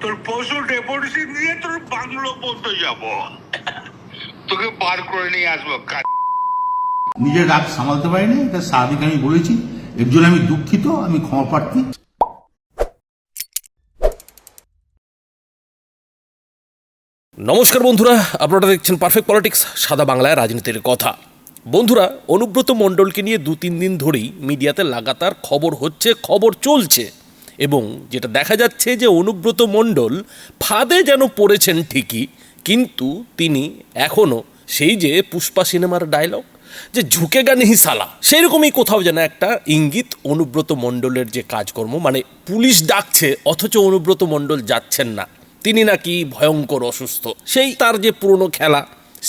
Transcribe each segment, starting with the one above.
তোর পশু ডেপুটেশন নিয়ে তোর বাংলো পর্যন্ত যাব। তোকে বার করে নিয়ে আসব নিজের রাগ সামালতে পারিনি এটা স্বাভাবিক আমি বলেছি। এর জন্য আমি দুঃখিত আমি ক্ষমা প্রার্থী। নমস্কার বন্ধুরা আপনারা দেখছেন পারফেক্ট পলিটিক্স সাদা বাংলায় রাজনীতির কথা। বন্ধুরা, অনুব্রত মণ্ডলকে নিয়ে দু তিন দিন ধরেই মিডিয়াতে লাগাতার খবর হচ্ছে, খবর চলছে। এবং যেটা দেখা যাচ্ছে যে অনুব্রত মণ্ডল ফাঁদে যেন পড়েছেন ঠিকই, কিন্তু তিনি এখনও সেই যে পুষ্পা সিনেমার ডায়লগ যে ঝুঁকে গা নেহি সালা সেই রকমই কোথাও যেন একটা ইঙ্গিত অনুব্রত মণ্ডলের যে কাজকর্ম মানে পুলিশ ডাকছে, অথচ অনুব্রত মণ্ডল যাচ্ছেন না। তিনি নাকি ভয়ঙ্কর অসুস্থ। সেই তার যে পুরনো খেলা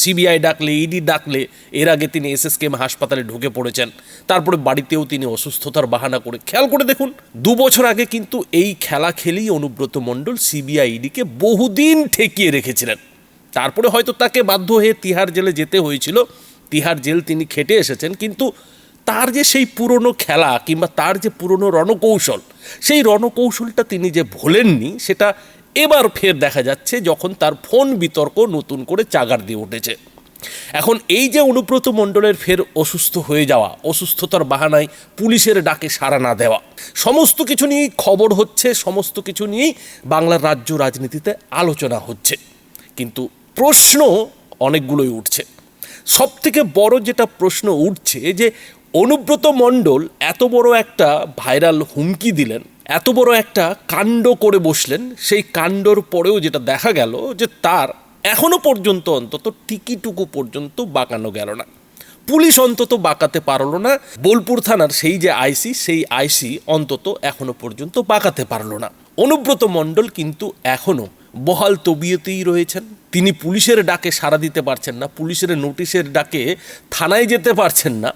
সিবিআই ডাকলে, ইডি ডাকলে, এর আগে তিনি এসএসকেএম হাসপাতালে ঢুকে পড়েছেন। তারপরে বাড়িতেও তিনি অসুস্থতার বাহানা করে, খেয়াল করে দেখুন, দু বছর আগে কিন্তু এই খেলা খেলেই অনুব্রত মণ্ডল সিবিআই ইডিকে বহুদিন ঠেকিয়ে রেখেছিলেন। তারপরে হয়তো তাকে বাধ্য হয়ে তিহার জেলে যেতে হয়েছিল। তিহার জেল তিনি খেটে এসেছেন, কিন্তু তার যে সেই পুরনো খেলা কিংবা তার যে পুরনো রণকৌশল, সেই রণকৌশলটা তিনি যে ভোলেননি, সেটা এবার ফের দেখা যাচ্ছে যখন তার ফোন বিতর্ক নতুন করে চাগার দিয়ে উঠেছে। এখন এই যে অনুব্রত মণ্ডলের ফের অসুস্থ হয়ে যাওয়া, অসুস্থতার বাহানায় পুলিশের ডাকে সাড়া না দেওয়া, সমস্ত কিছু নিয়েই খবর হচ্ছে, সমস্ত কিছু নিয়েই বাংলার রাজ্য রাজনীতিতে আলোচনা হচ্ছে। কিন্তু প্রশ্ন অনেকগুলোই উঠছে। সব থেকে বড় যেটা প্রশ্ন উঠছে যে, অনুব্রত মণ্ডল এত বড় একটা ভাইরাল হুমকি দিলেন এত বড় একটা কাণ্ড করে বসলেন, সেই কাণ্ডর পরেও যেটা দেখা গেল যে তার এখনও পর্যন্ত অন্তত টিকিটুকু পর্যন্ত বাঁকানো গেল না। পুলিশ অন্তত বাঁকাতে পারল না, বোলপুর থানার সেই যে আইসি, সেই আইসি অন্তত এখনও পর্যন্ত বাঁকাতে পারল না। অনুব্রত মণ্ডল কিন্তু এখনও বহাল তবিয়তেই রয়েছেন। তিনি পুলিশের ডাকে সাড়া দিতে পারছেন না, পুলিশের নোটিশের ডাকে থানায় যেতে পারছেন না।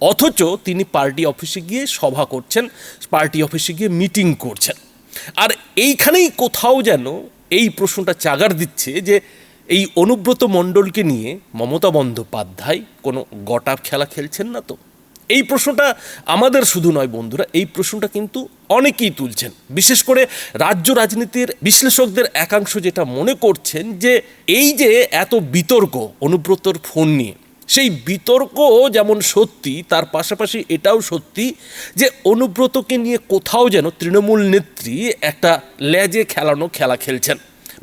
অথচ তিনি পার্টি অফিসে গিয়ে সভা করছেন, পার্টি অফিসে গিয়ে মিটিং করছেন। আর এইখানেই কোথাও যেন এই প্রশ্নটা চাগার দিচ্ছে যে এই অনুব্রত মণ্ডলকে নিয়ে মমতা বন্দ্যোপাধ্যায় কোনো গটা খেলা খেলছেন না তো? এই প্রশ্নটা আমাদের শুধু নয় বন্ধুরা, এই প্রশ্নটা কিন্তু অনেকেই তুলছেন। বিশেষ করে রাজ্য রাজনীতির বিশ্লেষকদের একাংশ যেটা মনে করছেন যে এই যে এত বিতর্ক অনুব্রতর ফোন নিয়ে সেই বিতর্ক যেমন সত্যি, তার পাশাপাশি এটাও সত্যি যে অনুব্রতকে নিয়ে কোথাও যেন তৃণমূল নেত্রী একটা লেজে খেলানো খেলা খেলছেন।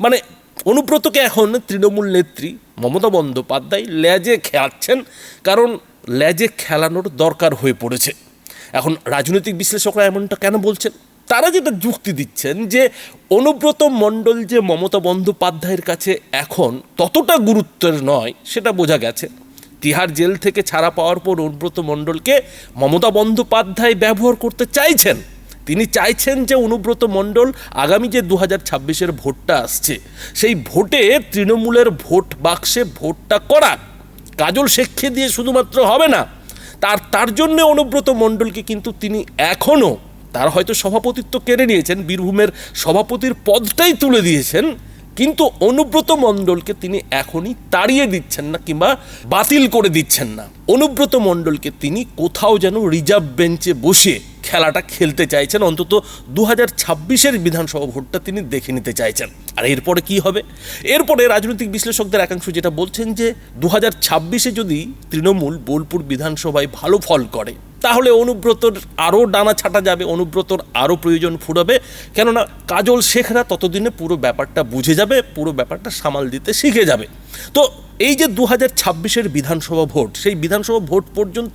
মানে অনুব্রতকে এখন তৃণমূল নেত্রী মমতা বন্দ্যোপাধ্যায় লেজে খেলাচ্ছেন কারণ লেজে খেলানোর দরকার হয়ে পড়েছে। এখন রাজনৈতিক বিশ্লেষকরা এমনটা কেন বলছেন? তারা যেটা যুক্তি দিচ্ছেন যে অনুব্রত মণ্ডল যে মমতা বন্দ্যোপাধ্যায়ের কাছে এখন ততটা গুরুত্বের নয়, সেটা বোঝা গেছে। তিহার জেল থেকে ছাড়া পাওয়ার পর অনুব্রত মণ্ডলকে মমতা বন্দ্যোপাধ্যায় ব্যবহার করতে চাইছেন। তিনি চাইছেন যে অনুব্রত মণ্ডল আগামী যে দু হাজার ছাব্বিশের ভোটটা আসছে, সেই ভোটে তৃণমূলের ভোট বাক্সে ভোটটা করাক। কাজল শেখকে দিয়ে শুধুমাত্র হবে না, তার তার জন্য অনুব্রত মণ্ডলকে কিন্তু তিনি এখনও তার হয়তো সভাপতিত্ব কেড়ে নিয়েছেন, বীরভূমের সভাপতির পদটাই তুলে দিয়েছেন কিন্তু অনুব্রত মণ্ডলকে তিনি এখনই তাড়িয়ে দিচ্ছেন না কিংবা বাতিল করে দিচ্ছেন না। অনুব্রত মণ্ডলকে তিনি কোথাও যেন রিজার্ভ বেঞ্চে বসে খেলাটা খেলতে চাইছেন, অন্তত দু হাজার ছাব্বিশের বিধানসভা ভোটটা তিনি দেখে নিতে চাইছেন। আর এরপরে কি হবে? এরপরে রাজনৈতিক বিশ্লেষকদের একাংশ যেটা বলছেন যে দু হাজার ছাব্বিশে যদি তৃণমূল বোলপুর বিধানসভায় ভালো ফল করে, তাহলে অনুব্রতর আরও ডানা ছাটা যাবে, অনুব্রতর আরও প্রয়োজন ফুরাবে। কেননা কাজল শেখরা ততদিনে পুরো ব্যাপারটা বুঝে যাবে, পুরো ব্যাপারটা সামাল দিতে শিখে যাবে। তো এই যে দু হাজার ছাব্বিশের বিধানসভা ভোট, সেই বিধানসভা ভোট পর্যন্ত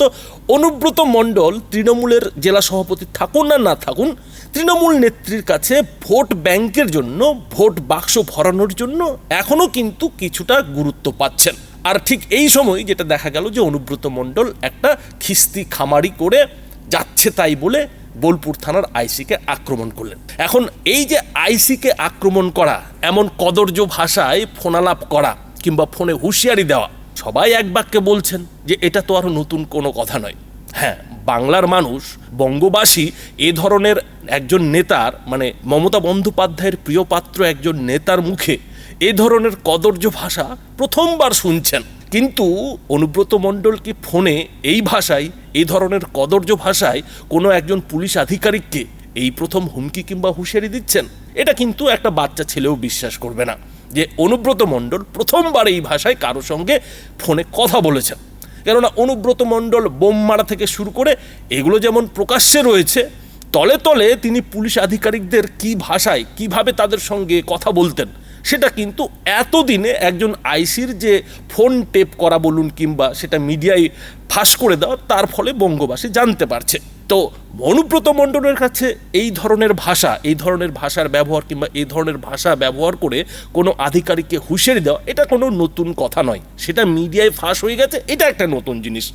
অনুব্রত মণ্ডল তৃণমূলের জেলা সভাপতি থাকুন না না থাকুন, তৃণমূল নেত্রীর কাছে ভোট ব্যাংকের জন্য, ভোট বাক্স ভরানোর জন্য এখনও কিন্তু কিছুটা গুরুত্ব পাচ্ছেন। আর ঠিক এই সময় যেটা দেখা গেল যে অনুব্রত মণ্ডল একটা খিস্তি খামারি করে যাচ্ছে তাই বলে বোলপুর থানার আইসিকে আক্রমণ করলেন। এখন এই যে আইসিকে আক্রমণ করা, এমন কদর্য ভাষায় ফোনালাপ করা কিংবা ফোনে হুঁশিয়ারি দেওয়া। সবাই এক বাক্যে বলছেন যে, এটা তো আরও নতুন কোনো কথা নয়। হ্যাঁ বাংলার মানুষ, বঙ্গবাসী, এ ধরনের একজন নেতার মানে মমতা বন্দ্যোপাধ্যায়ের প্রিয় পাত্র একজন নেতার মুখে এ ধরনের কদর্য ভাষা প্রথমবার শুনছেন। কিন্তু অনুব্রত মণ্ডল কি ফোনে এই ভাষায় এই ধরনের কদর্য ভাষায় কোনো একজন পুলিশ আধিকারিককে এই প্রথম হুমকি কিংবা হুঁশিয়ারি দিচ্ছেন? এটা কিন্তু একটা বাচ্চা ছেলেও বিশ্বাস করবে না। যে অনুব্রত মণ্ডল প্রথমবার এই ভাষায় কারও সঙ্গে ফোনে কথা বলেছেন কেননা অনুব্রত মণ্ডল বোম মারা থেকে শুরু করে এগুলো যেমন প্রকাশ্যে রয়েছে, তলে তলে তিনি পুলিশ আধিকারিকদের কি ভাষায়, কীভাবে তাদের সঙ্গে কথা বলতেন, সেটা কিন্তু এতদিনে একজন আইসির যে ফোন টেপ করা বলুন কিংবা সেটা মিডিয়ায় ফাঁস করে দেওয়া, তার ফলে বঙ্গবাসী জানতে পারছে। তো অনুব্রত মণ্ডলের কাছে এই ধরনের ভাষা, এই ধরনের ভাষার ব্যবহার কিংবা এই ধরনের ভাষা ব্যবহার করে কোনো আধিকারিককে হুঁশিয়ারি দেওয়া, এটা কোনো নতুন কথা নয়। সেটা মিডিয়ায় ফাঁস হয়ে গেছে, এটা একটা নতুন জিনিস।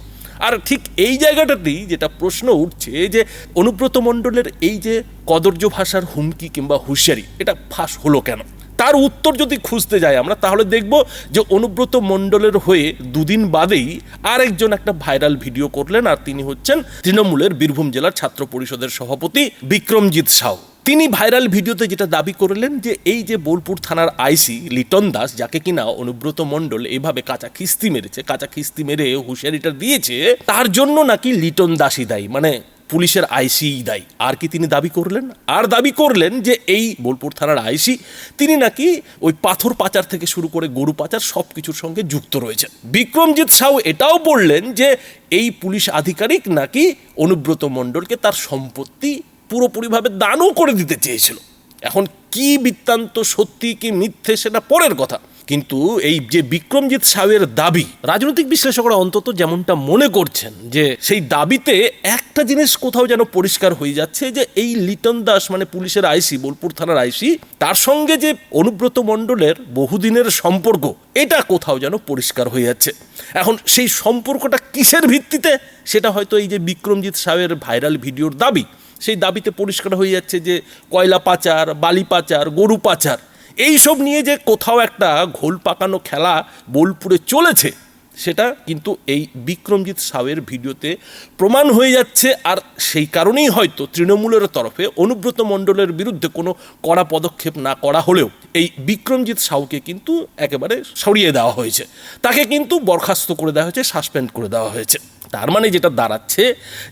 আর ঠিক এই জায়গাটাতেই যেটা প্রশ্ন উঠছে যে অনুব্রত মণ্ডলের এই যে কদর্য ভাষার হুমকি কিংবা হুঁশিয়ারি, এটা ফাঁস হলো কেন? তার উত্তর যদি খুঁজতে যাই আমরা, তাহলে দেখব যে অনুব্রত মণ্ডলের হয়ে দুদিন বাদেই আরেকজন একটা ভাইরাল ভিডিও করলেন, আর তিনি হচ্ছেন তৃণমূলের বীরভূম জেলার ছাত্র পরিষদের সভাপতি বিক্রমজিৎ সাউ। তিনি ভাইরাল ভিডিওতে যেটা দাবি করলেন যে, এই যে বোলপুর থানার আইসি লিটন দাস, যাকে কিনা অনুব্রত মণ্ডল এভাবে কাঁচা খিস্তি মেরেছে, কাঁচা খিস্তি মেরে হুঁশিয়ারিটা দিয়েছে, তার জন্য নাকি লিটন দাসই দায়ী? মানে পুলিশের আইসি দায়ী। আর কি তিনি দাবি করলেন? আর দাবি করলেন যে এই বোলপুর থানার আইসি, তিনি নাকি ওই পাথর পাচার থেকে শুরু করে গরু পাচার সব কিছুর সঙ্গে যুক্ত রয়েছেন। বিক্রমজিৎ সাউ এটাও বললেন যে এই পুলিশ আধিকারিক নাকি অনুব্রত মণ্ডলকে তার সম্পত্তি পুরোপুরিভাবে দানও করে দিতে চেয়েছিল। এখন কি বৃত্তান্ত সত্যি কি মিথ্যে সেটা পরের কথা। কিন্তু এই যে বিক্রমজিৎ সাউয়ের দাবি, রাজনৈতিক বিশ্লেষকরা অন্তত যেমনটা মনে করছেন যে সেই দাবিতে একটা জিনিস কোথাও যেন পরিষ্কার হয়ে যাচ্ছে যে এই লিটন দাস মানে পুলিশের আইসি, বোলপুর থানার আইসি, তার সঙ্গে যে অনুব্রত মণ্ডলের বহুদিনের সম্পর্ক, এটা কোথাও যেন পরিষ্কার হয়ে যাচ্ছে। এখন সেই সম্পর্কটা কিসের ভিত্তিতে? সেটা হয়তো এই যে বিক্রমজিৎ সাউয়ের ভাইরাল ভিডিওর দাবি, সেই দাবিতে পরিষ্কার হয়ে যাচ্ছে যে কয়লা পাচার, বালি পাচার, গরু পাচার এইসব নিয়ে যে কোথাও একটা ঘোল পাকানো খেলা বোলপুরে চলেছে, সেটা কিন্তু এই বিক্রমজিৎ সাউয়ের ভিডিওতে প্রমাণ হয়ে যাচ্ছে। আর সেই কারণেই হয়তো তৃণমূলের তরফে অনুব্রত মণ্ডলের বিরুদ্ধে কোনো কড়া পদক্ষেপ না করা হলেও এই বিক্রমজিৎ সাউকে কিন্তু একেবারে সরিয়ে দেওয়া হয়েছে। তাকে কিন্তু বরখাস্ত করে দেওয়া হয়েছে, সাসপেন্ড করে দেওয়া হয়েছে। তার মানে যেটা দাঁড়াচ্ছে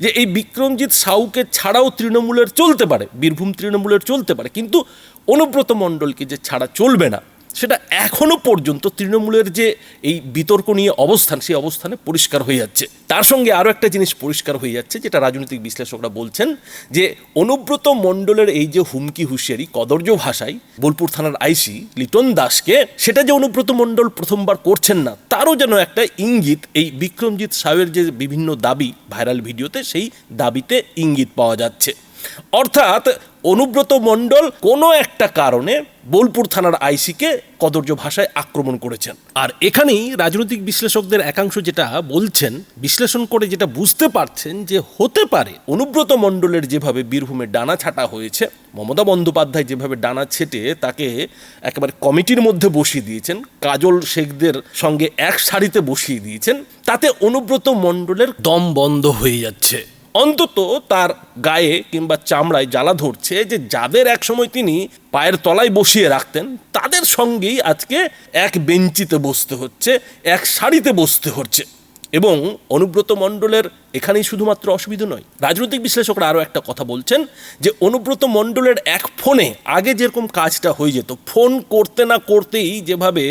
যে এই বিক্রমজিৎ সাউকে ছাড়াও তৃণমূলের চলতে পারে, বীরভূম তৃণমূলের চলতে পারে, কিন্তু অনুব্রত মণ্ডলকে যে ছাড়া চলবে না, সেটা এখনও পর্যন্ত তৃণমূলের যে এই বিতর্ক নিয়ে অবস্থান, সেই অবস্থানে পরিষ্কার হয়ে যাচ্ছে। তার সঙ্গে আরও একটা জিনিস পরিষ্কার হয়ে যাচ্ছে, যেটা রাজনৈতিক বিশ্লেষকরা বলছেন, যে অনুব্রত মণ্ডলের এই যে হুমকি হুঁশিয়ারি, কদর্য ভাষায় বোলপুর থানার আইসি লিটন দাসকে, সেটা যে অনুব্রত মণ্ডল প্রথমবার করছেন না, তারও যেন একটা ইঙ্গিত, এই বিক্রমজিৎ সাহের যে বিভিন্ন দাবি, ভাইরাল ভিডিওতে সেই দাবিতে ইঙ্গিত পাওয়া যাচ্ছে। অর্থাৎ অনুব্রত মণ্ডল কোনো একটা কারণে বোলপুর থানার আইসিকে কদর্য ভাষায় আক্রমণ করেছেন। আর এখানেই রাজনৈতিক বিশ্লেষকদের একাংশ যেটা বলছেন, বিশ্লেষণ করে যেটা বুঝতে পারছেন যে হতে পারে, অনুব্রত মণ্ডলের যেভাবে বীরভূমে ডানা ছাটা হয়েছে, মমতা বন্দ্যোপাধ্যায় যেভাবে ডানা ছেটে তাকে একেবারে কমিটির মধ্যে বসিয়ে দিয়েছেন, কাজল শেখদের সঙ্গে এক সারিতে বসিয়ে দিয়েছেন, তাতে অনুব্রত মণ্ডলের দম বন্ধ হয়ে যাচ্ছে। অন্তত তার গায়ে কিংবা চামড়ায় জ্বালা ধরছে যে যাদের একসময় তিনি পায়ের তলায় বসিয়ে রাখতেন, তাদের সঙ্গেই আজকে এক বেঞ্চিতে বসতে হচ্ছে, এক শাড়িতে বসতে হচ্ছে। এবং অনুব্রত মণ্ডলের এখানেই শুধুমাত্র অসুবিধা নয়, রাজনৈতিক বিশ্লেষকরা আরও একটা কথা বলছেন যে অনুব্রত মণ্ডলের এক ফোনে আগে যেরকম কাজটা হয়ে যেত, ফোন করতে না করতেই যেভাবে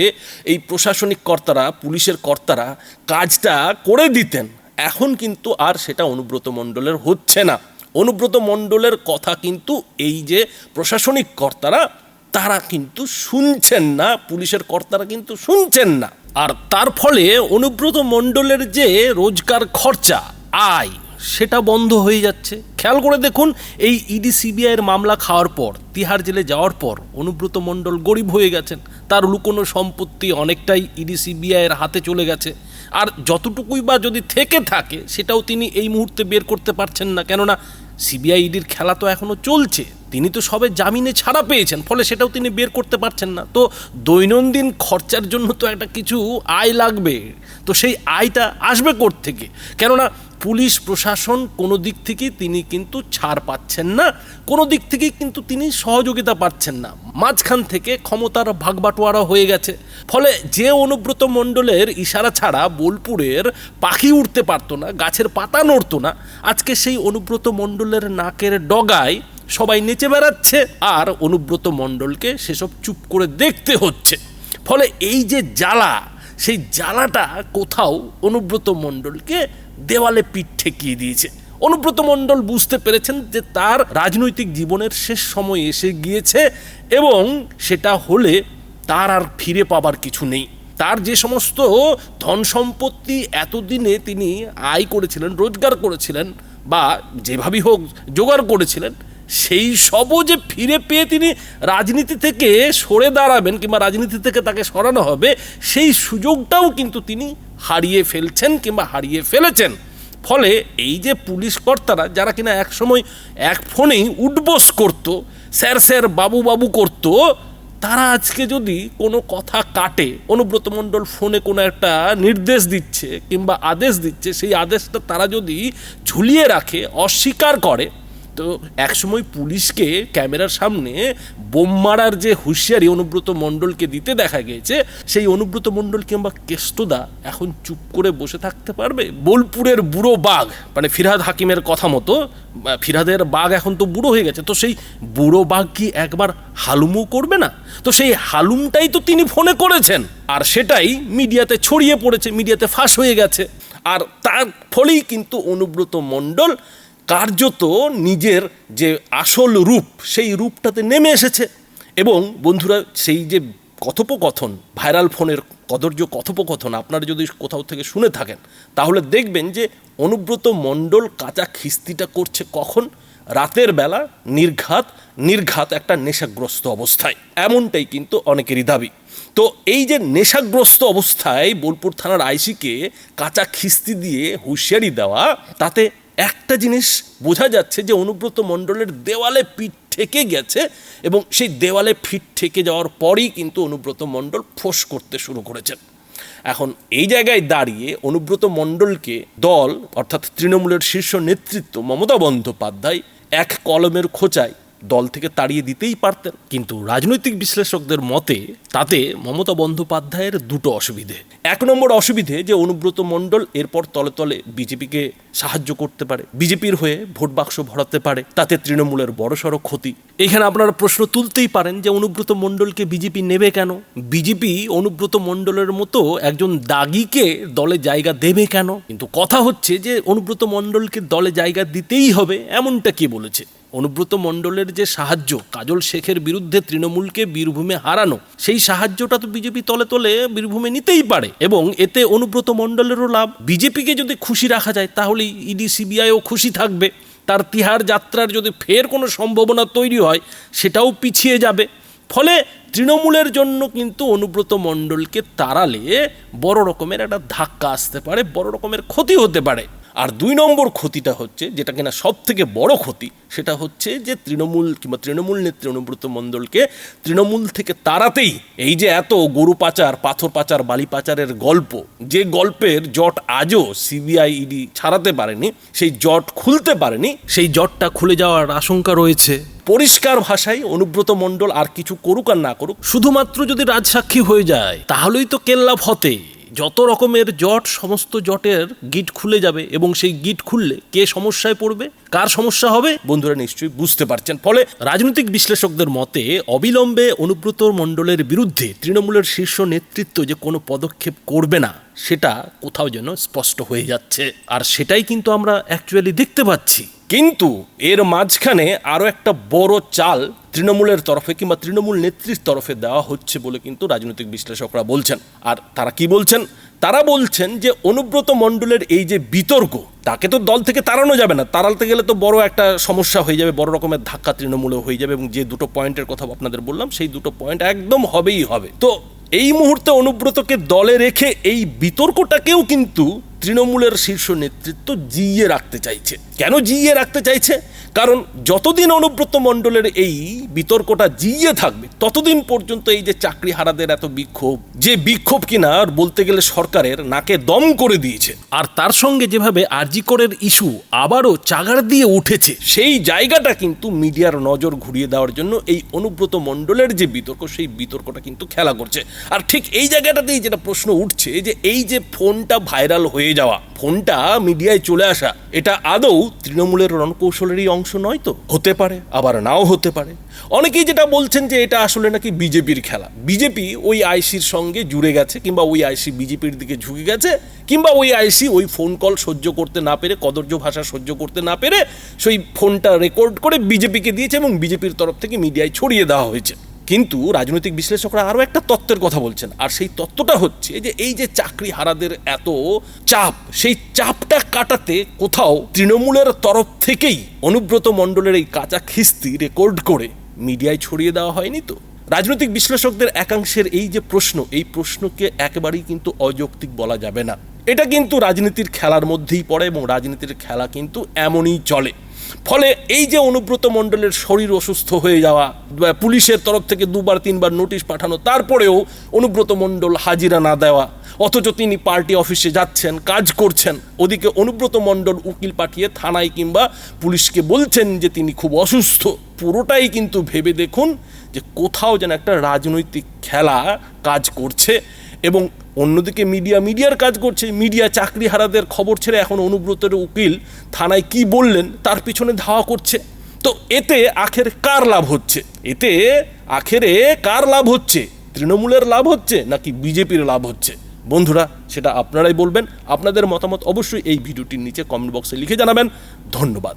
এই প্রশাসনিক কর্তারা, পুলিশের কর্তারা কাজটা করে দিতেন এখন কিন্তু আর সেটা অনুব্রত মণ্ডলের হচ্ছে না। অনুব্রত মণ্ডলের কথা কিন্তু এই যে প্রশাসনিক কর্তারা, তারা কিন্তু শুনছেন না, পুলিশের কর্তারা কিন্তু শুনছেন না। আর তার ফলে অনুব্রত মণ্ডলের যে রোজগার খরচা, আয়, সেটা বন্ধ হয়ে যাচ্ছে। খেয়াল করে দেখুন, এই ইডি সিবিআইয়ের মামলা খাওয়ার পর, তিহার জেলে যাওয়ার পর অনুব্রত মণ্ডল গরিব হয়ে গেছেন। তার লুকোনো সম্পত্তি অনেকটাই ইডি সিবিআইয়ের হাতে চলে গেছে। আর যতটুকুই বা যদি থেকে থাকে, সেটাও তিনি এই মুহূর্তে বের করতে পারছেন না। কেননা সিবিআইডির খেলা তো এখনও চলছে। তিনি তো সবে জামিনে ছাড়া পেয়েছেন, ফলে সেটাও তিনি বের করতে পারছেন না। তো দৈনন্দিন খরচার জন্য তো একটা কিছু আয় লাগবে। তো সেই আয়টা আসবে কোর্ট থেকে কেননা পুলিশ প্রশাসন কোনো দিক থেকে তিনি কিন্তু ছাড় পাচ্ছেন না, কোনো দিক থেকেই কিন্তু তিনি সহযোগিতা পাচ্ছেন না। মাঝখান থেকে ক্ষমতার ভাগবাটোয়ারা হয়ে গেছে। ফলে যে অনুব্রত মণ্ডলের ইশারা ছাড়া বোলপুরের পাখি উঠতে পারতো না, গাছের পাতা নড়তো না, আজকে সেই অনুব্রত মণ্ডলের নাকের ডগায় সবাই নেচে বেড়াচ্ছে আর অনুব্রত মণ্ডলকে সেসব চুপ করে দেখতে হচ্ছে। ফলে এই যে জ্বালা, সেই জ্বালাটা কোথাও অনুব্রত মণ্ডলকে দেওয়ালে পিঠ ঠেকিয়ে দিয়েছে। অনুব্রত মণ্ডল বুঝতে পেরেছেন যে তার রাজনৈতিক জীবনের শেষ সময় এসে গিয়েছে এবং সেটা হলে তার আর ফিরে পাবার কিছু নেই। তার যে সমস্ত ধন সম্পত্তি এতদিনে তিনি আয় করেছিলেন, রোজগার করেছিলেন বা যেভাবেই হোক জোগাড় করেছিলেন, সেই সবও যে ফিরে পেয়ে তিনি রাজনীতি থেকে সরে দাঁড়াবেন কিংবা রাজনীতি থেকে তাকে সরানো হবে, সেই সুযোগটাও কিন্তু তিনি হারিয়ে ফেলছেন কিংবা হারিয়ে ফেলেছেন। ফলে এই যে পুলিশ কর্তারা, যারা কিনা একসময় এক ফোনেই উঠবোস করতো, স্যার স্যার, বাবু বাবু করতো, তারা আজকে যদি কোনো কথা কাটে, অনুব্রত মণ্ডল ফোনে কোনো একটা নির্দেশ দিচ্ছে কিংবা আদেশ দিচ্ছে, সেই আদেশটা তারা যদি ঝুলিয়ে রাখে, অস্বীকার করে তো একসময় পুলিশকে ক্যামেরার সামনে বোম মারার যে হুঁশিয়ারি অনুব্রত মণ্ডলকে দিতে দেখা গিয়েছে, সেই অনুব্রত মণ্ডল কিংবা কেস্তদা এখন চুপ করে বসে থাকতে পারবে? বোলপুরের বুড়ো বাঘ মানে ফিরহাদ হাকিমের কথা মতো ফিরহাদের বাঘ এখন তো বুড়ো হয়ে গেছে, তো সেই বুড়ো বাঘ কি একবার হালুমও করবে না? তো সেই হালুমটাই তো তিনি ফোনে করেছেন, আর সেটাই মিডিয়াতে ছড়িয়ে পড়েছে, মিডিয়াতে ফাঁস হয়ে গেছে। আর তার ফলেই কিন্তু অনুব্রত মণ্ডল কার্যত নিজের যে আসল রূপ, সেই রূপটাতে নেমে এসেছে। এবং বন্ধুরা, সেই যে কথোপকথন, ভাইরাল ফোনের কদর্য কথোপকথন, আপনারা যদি কোথাও থেকে শুনে থাকেন, তাহলে দেখবেন যে অনুব্রত মণ্ডল কাঁচা খিস্তিটা করছে কখন? রাতের বেলা, নির্ঘাত নির্ঘাত একটা নেশাগ্রস্ত অবস্থায়। এমনটাই কিন্তু অনেকেরই দাবি। তো এই যে নেশাগ্রস্ত অবস্থায় বোলপুর থানার আইসিকে কাঁচা খিস্তি দিয়ে হুঁশিয়ারি দেওয়া, তাতে একটা জিনিস বোঝা যাচ্ছে যে অনুব্রত মণ্ডলের দেওয়ালে পিঠ ঠেকে গেছে এবং সেই দেওয়ালে ফিট ঠেকে যাওয়ার পরই কিন্তু অনুব্রত মণ্ডল ফোঁস করতে শুরু করেছেন। এখন এই জায়গায় দাঁড়িয়ে অনুব্রত মণ্ডলকে দল, অর্থাৎ তৃণমূলের শীর্ষ নেতৃত্ব মমতা বন্দ্যোপাধ্যায় এক কলমের খোঁচায় দল থেকে তাড়িয়ে দিতেই পারতেন। কিন্তু রাজনৈতিক বিশ্লেষকদের মতে তাতে মমতা বন্দ্যোপাধ্যায়ের দুটো অসুবিধে। এক নম্বর অসুবিধে যে অনুব্রত মণ্ডল এরপর তলে তলে বিজেপিকে সাহায্য করতে পারে, বিজেপির হয়ে ভোট বাক্স ভরাতে পারে, তাতে তৃণমূলের বড়সড় ক্ষতি। এখানে আপনারা প্রশ্ন তুলতেই পারেন যে অনুব্রত মণ্ডলকে বিজেপি নেবে কেন? বিজেপি অনুব্রত মণ্ডলের মতো একজন দাগিকে দলে জায়গা দেবে কেন? কিন্তু কথা হচ্ছে যে অনুব্রত মণ্ডলকে দলে জায়গা দিতেই হবে, এমনটা কে বলেছে? অনুব্রত মণ্ডলের যে সাহায্য, কাজল শেখের বিরুদ্ধে তৃণমূলকে বীরভূমে হারানো, সেই সাহায্যটা তো বিজেপি তলে তলে বীরভূমে নিতেই পারে এবং এতে অনুব্রত মণ্ডলেরও লাভ। বিজেপিকে যদি খুশি রাখা যায় তাহলে ইডি, সিবিআইও খুশি থাকবে। তার তিহার যাত্রার যদি ফের কোনো সম্ভাবনা তৈরি হয়, সেটাও পিছিয়ে যাবে। ফলে তৃণমূলের জন্য কিন্তু অনুব্রত মণ্ডলকে তাড়ালে বড় রকমের একটা ধাক্কা আসতে পারে, বড় রকমের ক্ষতি হতে পারে। আর দুই নম্বর ক্ষতিটা হচ্ছে, যেটা কিনা সব থেকে বড় ক্ষতি, সেটা হচ্ছে যে তৃণমূল কিংবা তৃণমূল নেত্রী অনুব্রত মণ্ডলকে তৃণমূল থেকে তাড়াতেই এই যে এত গরু পাচার, পাথর পাচার, বালি পাচারের গল্প, যে গল্পের জট আজও সিবিআই ইডি ছাড়াতে পারেনি, সেই জট খুলতে পারেনি, সেই জটটা খুলে যাওয়ার আশঙ্কা রয়েছে। পরিষ্কার ভাষায় অনুব্রত মণ্ডল আর কিছু করুক আর না করুক, শুধুমাত্র যদি রাজসাক্ষী হয়ে যায়, তাহলেই তো কেল্লা ফতে যত রকমের জট, সমস্ত জটের গিট খুলে যাবে এবং সেই গিট খুললে কে সমস্যায় পড়বে? কার সমস্যা হবে? বন্ধুরা নিশ্চয়ই বুঝতে পারছেন। ফলে রাজনৈতিক বিশ্লেষকদের মতে, অবিলম্বে অনুব্রত মণ্ডলের বিরুদ্ধে তৃণমূলের শীর্ষ নেতৃত্ব যে কোনো পদক্ষেপ করবে না, সেটা কোথাও যেন স্পষ্ট হয়ে যাচ্ছে। আর সেটাই কিন্তু আমরা অ্যাকচুয়ালি দেখতে পাচ্ছি। কিন্তু এর মাঝখানে আরও একটা বড় চাল তৃণমূলের তরফে কিংবা তৃণমূল নেত্রীর তরফে দেওয়া হচ্ছে বলে কিন্তু রাজনৈতিক বিশ্লেষকরা বলছেন। আর তারা কি বলছেন? তারা বলছেন যে অনুব্রত মণ্ডলের এই যে বিতর্ক, তাকে তো দল থেকে তাড়ানো যাবে না। তাড়াতে গেলে তো বড় একটা সমস্যা হয়ে যাবে, বড় রকমের ধাক্কা তৃণমূলে হয়ে যাবে এবং যে দুটো পয়েন্টের কথা আপনাদের বললাম, সেই দুটো পয়েন্ট একদম হবেই হবে। তো এই মুহূর্তে অনুব্রতকে দলে রেখে এই বিতর্কটাকেও কিন্তু তৃণমূলের শীর্ষ নেতৃত্ব জিইয়ে রাখতে চাইছে। কেন জিইয়ে রাখতে চাইছে? কারণ যতদিন অনুব্রত মণ্ডলের এই বিতর্কটা জিইয়ে থাকবে, ততদিন পর্যন্ত এই যে চাকরি হারাদের এত বিক্ষোভ, যে বিক্ষোভ কিনা বলতে গেলে সরকারের নাকে দম করে দিয়েছে। আর তার সঙ্গে যেভাবে আরজিকরের ইস্যু আবারও চাগার দিয়ে উঠেছে, সেই জায়গাটা কিন্তু মিডিয়ার নজর ঘুরিয়ে দেওয়ার জন্য এই অনুব্রত মণ্ডলের যে বিতর্ক, সেই বিতর্কটা কিন্তু খেলা করছে। আর ঠিক এই জায়গাটাতেই যেটা প্রশ্ন উঠছে যে এই যে ফোনটা ভাইরাল হয়ে যাওয়া। ফোনটা মিডিয়ায় চলে আসা। এটা আদৌ তৃণমূলের রণকৌশলেরই অংশ নয় তো? হতে পারে, আবার নাও হতে পারে। অনেকেই যেটা বলছেন যে এটা আসলে নাকি বিজেপির খেলা। বিজেপি ওই আইসির সঙ্গে জুড়ে গেছে, কিংবা ওই আইসি বিজেপির দিকে ঝুঁকে গেছে, কিংবা ওই আইসি ওই ফোন কল সহ্য করতে না পেরে কদর্য ভাষা সহ্য করতে না পেরে সেই ফোনটা রেকর্ড করে বিজেপিকে দিয়েছে এবং বিজেপির তরফ থেকে মিডিয়ায় ছড়িয়ে দেওয়া হয়েছে। কিন্তু রাজনৈতিক বিশ্লেষকরা আরও একটা তত্ত্বের কথা বলছেন। আর সেই তত্ত্বটা হচ্ছে যে এই যে চাকরি হারাদের এত চাপ, সেই চাপটা কাটাতে কোথাও তৃণমূলের তরফ থেকেই অনুব্রত মণ্ডলের এই কাঁচা খিস্তি রেকর্ড করে মিডিয়ায় ছড়িয়ে দেওয়া হয়নি তো? রাজনৈতিক বিশ্লেষকদের একাংশের এই যে প্রশ্ন, এই প্রশ্নকে একেবারেই কিন্তু অযৌক্তিক বলা যাবে না। এটা কিন্তু রাজনীতির খেলার মধ্যেই পড়ে এবং রাজনীতির খেলা কিন্তু এমনই চলে। ফলে এই যে অনুব্রত মণ্ডলের শরীর অসুস্থ হয়ে যাওয়া পুলিশের তরফ থেকে দুবার, তিনবার নোটিশ পাঠানো, তারপরেও অনুব্রত মণ্ডল হাজিরা না দেওয়া, অথচ তিনি পার্টি অফিসে যাচ্ছেন, কাজ করছেন, ওদিকে অনুব্রত মণ্ডল উকিল পাঠিয়ে থানায় কিংবা পুলিশকে বলছেন যে তিনি খুব অসুস্থ। পুরোটাই কিন্তু ভেবে দেখুন যে কোথাও যেন একটা রাজনৈতিক খেলা কাজ করছে এবং অন্যদিকে মিডিয়া, মিডিয়ার কাজ করছে। মিডিয়া চাকরি হারাদের খবর ছেড়ে এখন অনুব্রতের উকিল থানায় কি বললেন তার পিছনে ধাওয়া করছে। তো এতে আখের কার লাভ হচ্ছে? এতে আখেরে কার লাভ হচ্ছে? তৃণমূলের লাভ হচ্ছে নাকি বিজেপির লাভ হচ্ছে? বন্ধুরা, সেটা আপনারাই বলবেন। আপনাদের মতামত অবশ্যই এই ভিডিওটির নিচে কমেন্ট বক্সে লিখে জানাবেন। ধন্যবাদ।